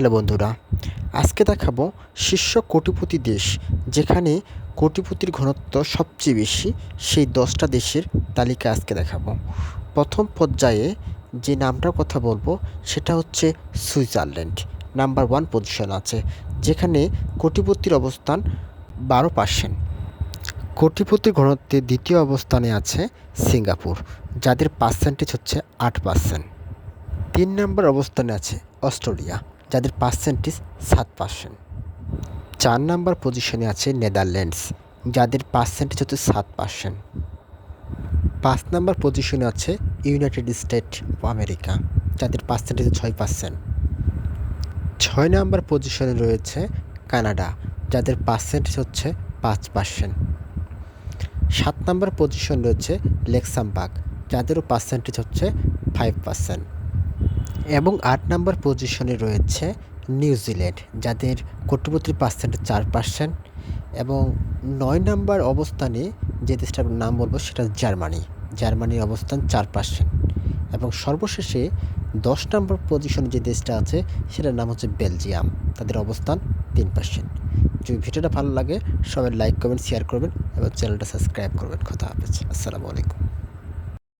Hello বন্ধুরা, আজকে দেখাবো শীর্ষ কোটিপতি দেশ যেখানে কোটিপতির ঘনত্ব সবচেয়ে বেশি, সেই দশটা দেশের তালিকা আজকে দেখাবো। প্রথম পর্যায়ে যে নামটার কথা বলব, সেটা হচ্ছে সুইজারল্যান্ড, নাম্বার ওয়ান পজিশন আছে, যেখানে কোটিপতির অবস্থান বারো পার্সেন্ট। কোটিপতির ঘনত্বে দ্বিতীয় অবস্থানে আছে সিঙ্গাপুর, যাদের পার্সেন্টেজ হচ্ছে আট পার্সেন্ট। তিন নম্বর অবস্থানে আছে অস্ট্রেলিয়া যাদের পার্সেন্টেজ সাত পার্সেন্ট চার নম্বর পজিশনে আছে নেদারল্যান্ডস যাদের পার্সেন্টেজ হচ্ছে সাত পার্সেন্ট পাঁচ নম্বর পজিশনে আছে ইউনাইটেড স্টেট অফ আমেরিকা যাদের পার্সেন্টেজ ছয় পার্সেন্ট ছয় নম্বর পজিশনে রয়েছে কানাডা যাদের পার্সেন্টেজ হচ্ছে পাঁচ পার্সেন্ট সাত নম্বর পজিশন রয়েছে লেক্সামবার্গ যাদেরও পার্সেন্টেজ হচ্ছে ফাইভ পার্সেন্ট এবং আট নম্বর পজিশনে রয়েছে নিউজিল্যান্ড যাদের কোটিপতির পার্সেন্ট চার পার্সেন্ট এবং নয় নম্বর অবস্থানে যে দেশটার নাম বলব সেটা জার্মানি। জার্মানির অবস্থান চার পার্সেন্ট এবং সর্বশেষে দশ নম্বর পজিশনে যে দেশটা আছে সেটার নাম হচ্ছে বেলজিয়াম, তাদের অবস্থান তিন পার্সেন্ট যদি ভিডিওটা ভালো লাগে, সবাই লাইক করবেন শেয়ার করবেন এবং চ্যানেলটা সাবস্ক্রাইব করবেন। কথা হাফেজ আসসালামু আলাইকুম।